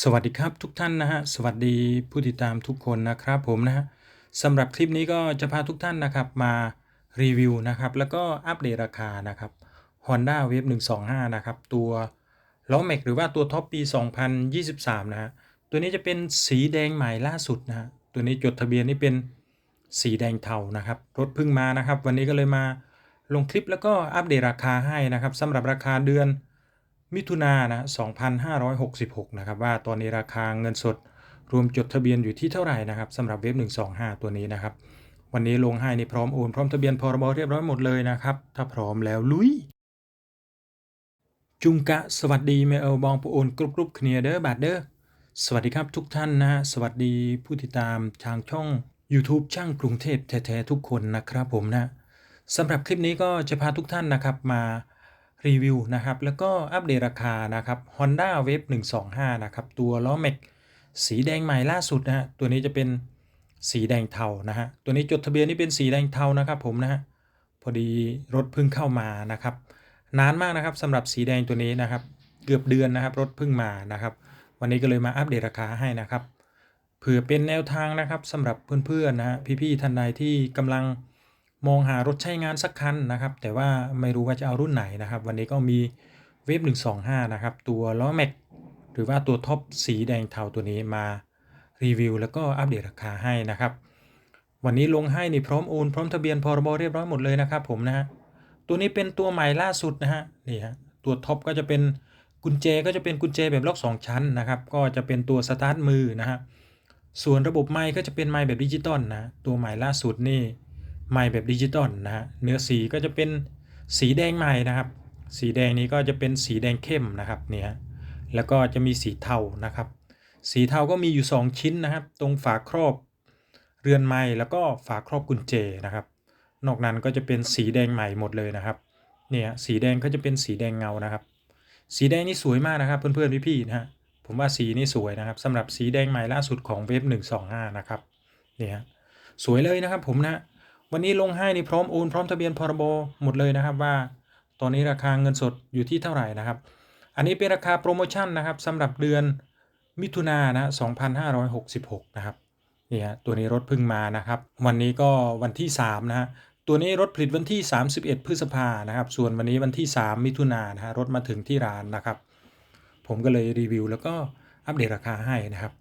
สวัสดีครับทุกท่านนะฮะสวัสดีผู้ติดตามทุกคนนะครับผมนะฮะสำหรับคลิปนี้ก็จะพาทุกท่านนะครับมารีวิวนะครับแล้วก็อัปเดตราคานะครับ Honda Wave 125 นะครับ ตัวล้อแม็กหรือว่าตัวท็อปปี 2023 นะฮะตัวนี้จะเป็นสีแดงใหม่ล่าสุดนะฮะตัวนี้จดทะเบียนนี่เป็นสีแดงเทานะครับรถเพิ่งมานะครับ วันนี้ก็เลยมาลงคลิปแล้วก็อัปเดตราคาให้นะครับสำหรับราคาเดือน มิถุนายนะ2566 นะครับ ว่าตอนนี้ราคาเงินสดรวมจดทะเบียนอยู่ที่เท่าไหร่นะครับสำหรับเว็บ 125 ตัวนี้นะครับ วันนี้ลงให้นี่พร้อมโอนพร้อมทะเบียนพรบเรียบร้อยหมดเลยนะครับ ถ้าพร้อมแล้วลุย จุงกะ สวัสดีเมลบองปูโอนกรุบกรุบเคลียเดอร์บาดเดอร์สวัสดีครับทุกท่านนะฮะสวัสดีผู้ติดตามทางช่อง YouTube ช่างกรุงเทพแท้ๆทุกคนนะครับผมนะสำหรับคลิปนี้ก็จะพาทุกท่านนะครับมา รีวิวนะครับ แล้วก็อัปเดตราคานะครับ Honda Wave 125 นะครับ ตัวล้อแม็กสีแดงใหม่ล่าสุดนะฮะ ตัวนี้จะเป็นสีแดงเทานะฮะ ตัวนี้จดทะเบียนนี่เป็นสีแดงเทานะครับผมนะฮะ พอดีรถเพิ่งเข้ามานะครับ นานมากนะครับสำหรับสีแดงตัวนี้นะครับ เกือบเดือนนะครับรถเพิ่งมานะครับ วันนี้ก็เลยมาอัปเดตราคาให้นะครับ เผื่อเป็นแนวทางนะครับสำหรับเพื่อนๆนะฮะพี่ๆท่านใดที่กำลัง มองหารถใช้งานสักคันนะครับ แต่ว่าไม่รู้ว่าจะเอารุ่นไหนนะครับ วันนี้ก็มีเวฟ125 นะครับ ตัวล้อแม็กหรือว่าตัวท็อปสีแดงเทาตัวนี้มารีวิว แล้วก็อัปเดตราคาให้นะครับ วันนี้ลงให้นี่พร้อมโอนพร้อมทะเบียนพรบเรียบร้อยหมดเลยนะครับผมนะฮะตัวนี้เป็นตัวใหม่ล่าสุดนะฮะนี่ฮะตัวท็อปก็จะเป็นกุญแจก็จะเป็นกุญแจแบบล็อก 2 ชั้นนะครับ ก็จะเป็นตัวสตาร์ทมือนะฮะส่วนระบบไม้ก็จะเป็นไม้แบบดิจิตอลนะตัวใหม่ล่าสุดนี่ ไม้แบบดิจิตอลนะฮะเนื้อสีก็จะเป็นสีแดงใหม่นะครับ สีแดงนี้ก็จะเป็นสีแดงเข้มนะครับเนี่ยแล้วก็จะมีสีเทานะครับ สีเทาก็มีอยู่ 2 ชิ้นนะครับ ตรงฝาครอบเรือนไม้แล้วก็ฝาครอบกุญแจนะครับ นอกนั้นก็จะเป็นสีแดงใหม่หมดเลยนะครับเนี่ยสีแดงก็จะเป็นสีแดงเงานะครับ สีแดงนี่สวยมากนะครับ เพื่อนๆพี่ๆนะฮะผมว่าสีนี่สวยนะครับสำหรับสีแดงใหม่ล่าสุดของเว็บ125นะครับเนี่ยสวยเลยนะครับผมนะ วันนี้ลงให้นี่พร้อมโอนพร้อมทะเบียนพรบหมดเลยนะครับว่า ตอนนี้ราคาเงินสดอยู่ที่เท่าไหร่นะครับ อันนี้เป็นราคาโปรโมชั่นนะครับสำหรับเดือนมิถุนายนนะ2566 นะครับนี่ยตัวนี้รถเพิ่งมานะครับ วันนี้ก็วันที่3นะฮะตัวนี้รถผลิตวันที่ 31 พฤษภานะครับ ส่วนวันนี้วันที่ 3 มิถุนายนนะฮะรถมาถึงที่ร้านนะครับ ผมก็เลยรีวิว แล้วก็อัปเดตราคาให้นะครับ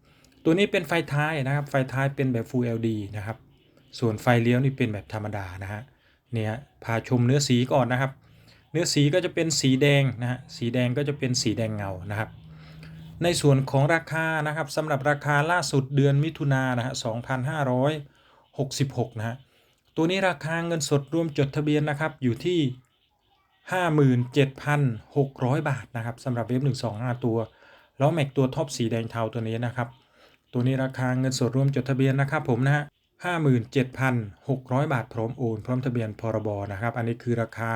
ตัวนี้เป็นไฟท้ายนะครับ ไฟท้ายเป็นแบบ Full LD นะครับ ส่วนไฟเลี้ยวนี่เป็นแบบธรรมดานะฮะเนี่ยพาชมเนื้อสีก่อนนะครับ เนื้อสีก็จะเป็นสีแดงนะฮะสีแดงก็จะเป็นสีแดงเงานะครับ ในส่วนของราคานะครับสำหรับราคาล่าสุดเดือนมิถุนายนนะฮะ2566นะฮะตัวนี้ราคาเงินสดรวมจดทะเบียนนะครับอยู่ที่ 57,600 บาทนะครับสำหรับเว็บ125 ตัวล้อแม็กตัวท็อปสีแดงเทาตัวนี้นะครับ ตัวนี้ราคาเงินสดรวมจดทะเบียนนะครับผมนะฮะ 57,600 บาทพร้อมโอนพร้อมทะเบียนพรบนะครับ อันนี้คือราคา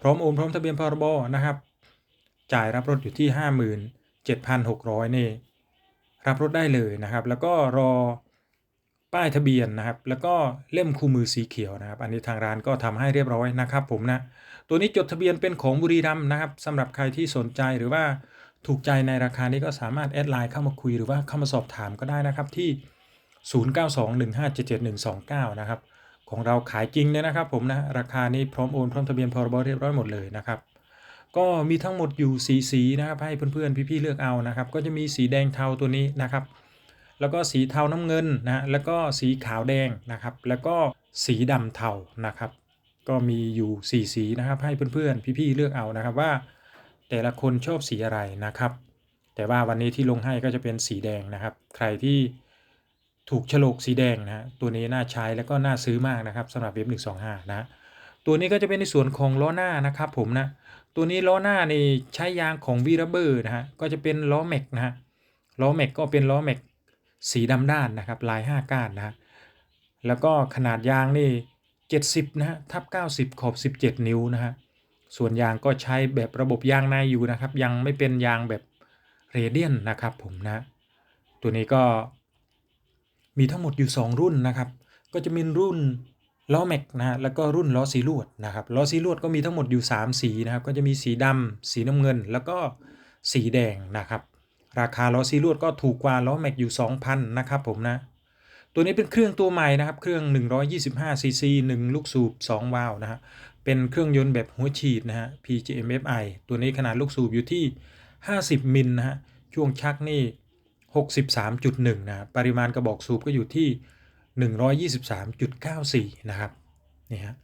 พร้อมโอนพร้อมทะเบียนพรบนะครับ จ่ายรับรถอยู่ที่ 57,600 นี่รับรถได้เลยนะครับ แล้วก็รอป้ายทะเบียนนะครับ แล้วก็เล่มคู่มือสีเขียวนะครับ อันนี้ทางร้านก็ทำให้เรียบร้อยนะครับ ผมนะ ตัวนี้จดทะเบียนเป็นของบุรีรัมย์นะครับสำหรับใครที่สนใจหรือว่าถูกใจในราคานี้ก็สามารถแอดไลน์เข้ามาคุยหรือว่าเข้ามาสอบถามก็ได้นะครับที่ 0921577129 นะครับ ของเราขายจริงเลยนะครับผมนะ ราคานี้พร้อมโอนพร้อมทะเบียนพรบเรียบร้อยหมดเลยนะครับ ก็มีทั้งหมดอยู่สีสีนะครับให้เพื่อนๆพี่ๆเลือกเอานะครับ ก็จะมีสีแดงเทาตัวนี้นะครับ แล้วก็สีเทาน้ำเงินนะแล้วก็สีขาวแดงนะครับ แล้วก็สีดำเทานะครับ ก็มีอยู่สีสีนะครับให้เพื่อนๆพี่ๆเลือกเอานะครับว่า แต่ละคนชอบสีอะไรนะครับ แต่ว่าวันนี้ที่ลงให้ก็จะเป็นสีแดงนะครับ ใครที่ ถูกฉลกสีแดงนะฮะตัวนี้น่าใช้แล้วก็น่าซื้อมากนะครับสำหรับเว็บ125 นะตัวนี้ก็จะเป็นในส่วนของล้อหน้านะครับผมนะตัวนี้ล้อหน้านี่ใช้ยางของวีระเบอร์นะฮะก็จะเป็นล้อแม็กนะฮะล้อแม็กก็เป็นล้อแม็กสีดำด้านนะครับลาย 5 ก้านนะฮะแล้วก็ขนาดยางนี่ 70นะฮะทับ90 ขอบ 17 นิ้วนะฮะส่วนยางก็ใช้แบบระบบยางในอยู่นะครับ ยังไม่เป็นยางแบบเรเดียนนะครับผมนะ ตัวนี้ก็ มีทั้งหมดอยู่ 2 รุ่นนะครับ ก็จะมีรุ่นล้อแม็กนะฮะแล้วก็รุ่นล้อสีลวดนะครับล้อสีลวดก็มีทั้งหมดอยู่ 3 สีนะครับ ก็จะมีสีดำสีน้ำเงิน แล้วก็สีแดงนะครับ ราคาล้อซีรวดก็ถูกกว่าล้อแม็กอยู่ 2,000นะครับผมนะ ตัวนี้เป็นเครื่องตัวใหม่นะครับ เครื่อง 125 ซีซี1ลูกสูบ 2 วาล์วนะฮะเป็นเครื่องยนต์แบบหัวฉีดนะฮะ PGMFI ตัวนี้ขนาดลูกสูบอยู่ที่ 50 มิลนะฮะช่วงชักนี่ 63.1 นะฮะปริมาณกระบอกสูบก็อยู่ที่ 123.94 นะครับ นี่ฮะ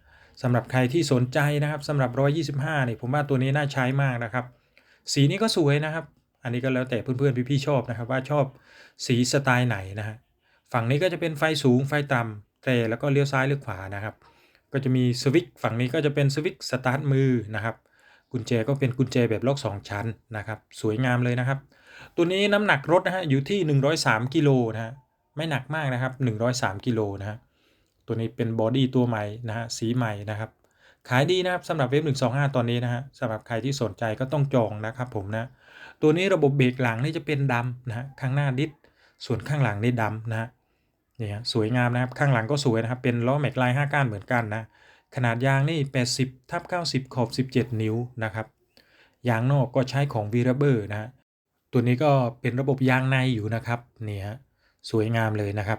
สำหรับใครที่สนใจนะครับสำหรับ 125นี่ยผมว่าตัวนี้น่าใช้มากนะครับ สีนี้ก็สวยนะครับ อันนี้ก็แล้วแต่เพื่อนๆพี่ๆชอบนะครับ ว่าชอบสีสไตล์ไหนนะฮะ ฝั่งนี้ก็จะเป็นไฟสูงไฟต่ำแต่แล้วก็เลี้ยวซ้ายเลี้ยวขวานะครับ ก็จะมีสวิตช์ฝั่งนี้ก็จะเป็นสวิตช์สตาร์ทมือนะครับ กุญแจก็เป็นกุญแจแบบล็อก 2 ชั้นนะครับ สวยงามเลยนะครับ ตัวนี้น้ำหนักรถนะฮะอยู่ที่ 103กิโลนะฮะไม่หนักมากนะครับ103กิโลนะฮะตัวนี้เป็นบอดี้ตัวใหม่นะฮะสีใหม่นะครับ ขายดีนะครับสำหรับเว็บ125 ตอนนี้นะฮะสำหรับใครที่สนใจก็ต้องจองนะครับผมนะตัวนี้ระบบเบรกหลังนี่จะเป็นดำนะฮะข้างหน้าดิสส่วนข้างหลังนี่ดำนะฮะนี่ฮะสวยงามนะครับข้างหลังก็สวยนะครับเป็นล้อแม็กลาย5ก้านเหมือนกันนะขนาดยางนี่ 80ทับ90 ขอบ 17 นิ้วนะครับยางนอกก็ใช้ของ v ี r เบอร์นะฮะ ตัวนี้ก็เป็นระบบยางในอยู่นะครับนี่ฮะสวยงามเลยนะครับ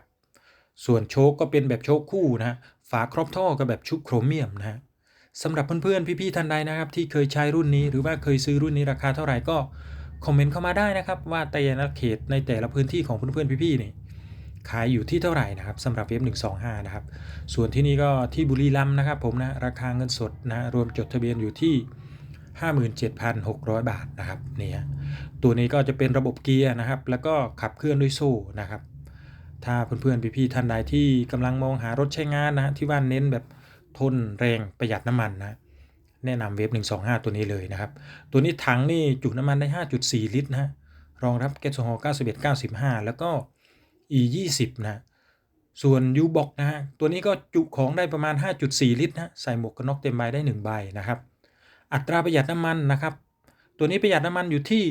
ส่วนโชคก็เป็นแบบโชคคู่นะฮะฝาครอบท่อก็แบบชุบโครเมียมนะฮะสำหรับเพื่อนๆพี่ๆท่านใดนะครับ ที่เคยใช้รุ่นนี้หรือว่าเคยซื้อรุ่นนี้ราคาเท่าไหร่ก็คอมเมนต์เข้ามาได้นะครับ ว่าแต่ละเขตในแต่ละพื้นที่ของเพื่อนๆพี่ๆนี่ขายอยู่ที่เท่าไหร่นะครับสำหรับเว็บ125 นะครับ ส่วนที่นี่ก็ที่บุรีรัมย์นะครับผมนะ ราคาเงินสดนะ รวมจดทะเบียนอยู่ที่ 57,600 บาทนะครับนี่ฮะตัวนี้ก็จะเป็นระบบเกียร์นะครับ แล้วก็ขับเคลื่อนด้วยโซ่นะครับ ถ้าเพื่อนๆพี่ๆท่านใดที่กำลังมองหารถใช้งานนะฮะที่ว่าเน้นแบบทนแรงประหยัดน้ำมันนะแนะนำเวฟ125 ตัวนี้เลยนะครับ ตัวนี้ถังนี่จุน้ำมันได้ 5.4 ลิตรนะฮะรองรับแก๊สโซฮอล์91 95 แล้วก็ E 20นะส่วน U box นะฮะตัวนี้ก็จุของได้ประมาณ 5.4 ลิตรนะใส่หมวกกันน็อกเต็มใบได้1ใบนะครับ อัตราประหยัดน้ำมันนะครับ ตัวนี้ประหยัดน้ำมันอยู่ที่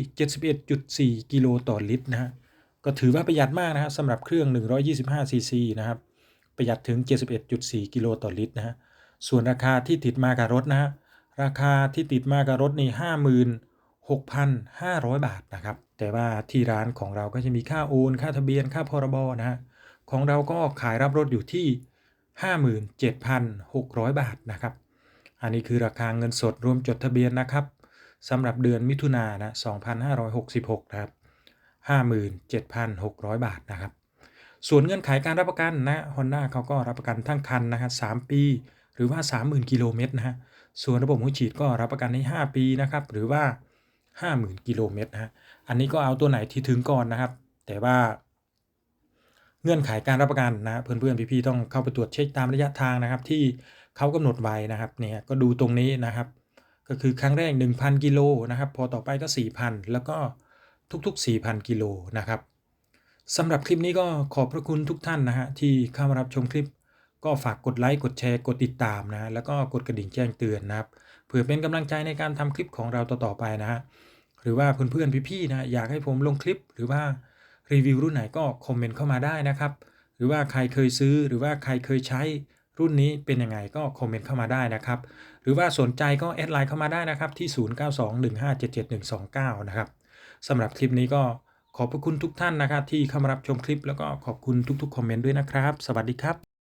71.4 กิโลต่อลิตรนะฮะก็ถือว่าประหยัดมากนะครับสำหรับเครื่อง 125 ซีซีนะครับ ประหยัดถึง 71.4 กิโลต่อลิตรนะฮะ ส่วนราคาที่ติดมากับรถนะฮะ ราคาที่ติดมากับรถนี่56,500 บาทนะครับ แต่ว่าที่ร้านของเราก็จะมีค่าโอน ค่าทะเบียน ค่าพรบนะฮะ ของเราก็ขายรับรถอยู่ที่ 57,600 บาทนะครับ อันนี้คือราคาเงินสดรวมจดทะเบียนนะครับสำหรับเดือนมิถุนายนนะ2566 นะครับ 57,600 บาทนะครับ ส่วนเงื่อนไขการรับประกันนะ Honda เขาก็รับประกันทั้งคันนะฮะ3ปี หรือว่า 30,000 กิโลเมตรนะฮะ ส่วนระบบหัวฉีดก็รับประกันให้ 5 ปีนะครับ หรือว่า 50,000 กิโลเมตรนะฮะ อันนี้ก็เอาตัวไหนที่ถึงก่อนนะครับ แต่ว่าเงื่อนไขการรับประกันนะเพื่อนๆพี่ๆต้องเข้าไปตรวจเช็คตามระยะทางนะครับที่ เขากำหนดไว้นะครับเนี่ยก็ดูตรงนี้นะครับ ก็คือครั้งแรก 1,000 กิโลนะครับ พอต่อไปก็ 4,000 แล้วก็ทุกๆ 4,000 กิโลนะครับสำหรับคลิปนี้ก็ขอบพระคุณทุกท่านนะฮะที่เข้ามารับชมคลิป ก็ฝากกดไลค์กดแชร์กดติดตามนะแล้วก็กดกระดิ่งแจ้งเตือนนะครับเพื่อเป็นกำลังใจในการทำคลิปของเราต่อๆไปนะฮะหรือว่าเพื่อนๆพี่ๆนะอยากให้ผมลงคลิปหรือว่ารีวิวรุ่นไหนก็คอมเมนต์เข้ามาได้นะครับ หรือว่าใครเคยซื้อหรือว่าใครเคยใช้ รุ่นนี้เป็นยังไงก็คอมเมนต์เข้ามาได้นะครับ หรือว่าสนใจก็แอดไลน์เข้ามาได้นะครับที่ 0921577129 นะครับสำหรับคลิปนี้ก็ขอบพระคุณทุกท่านนะครับที่เข้ามารับชมคลิปแล้วก็ขอบคุณทุกๆคอมเมนต์ด้วยนะครับ สวัสดีครับ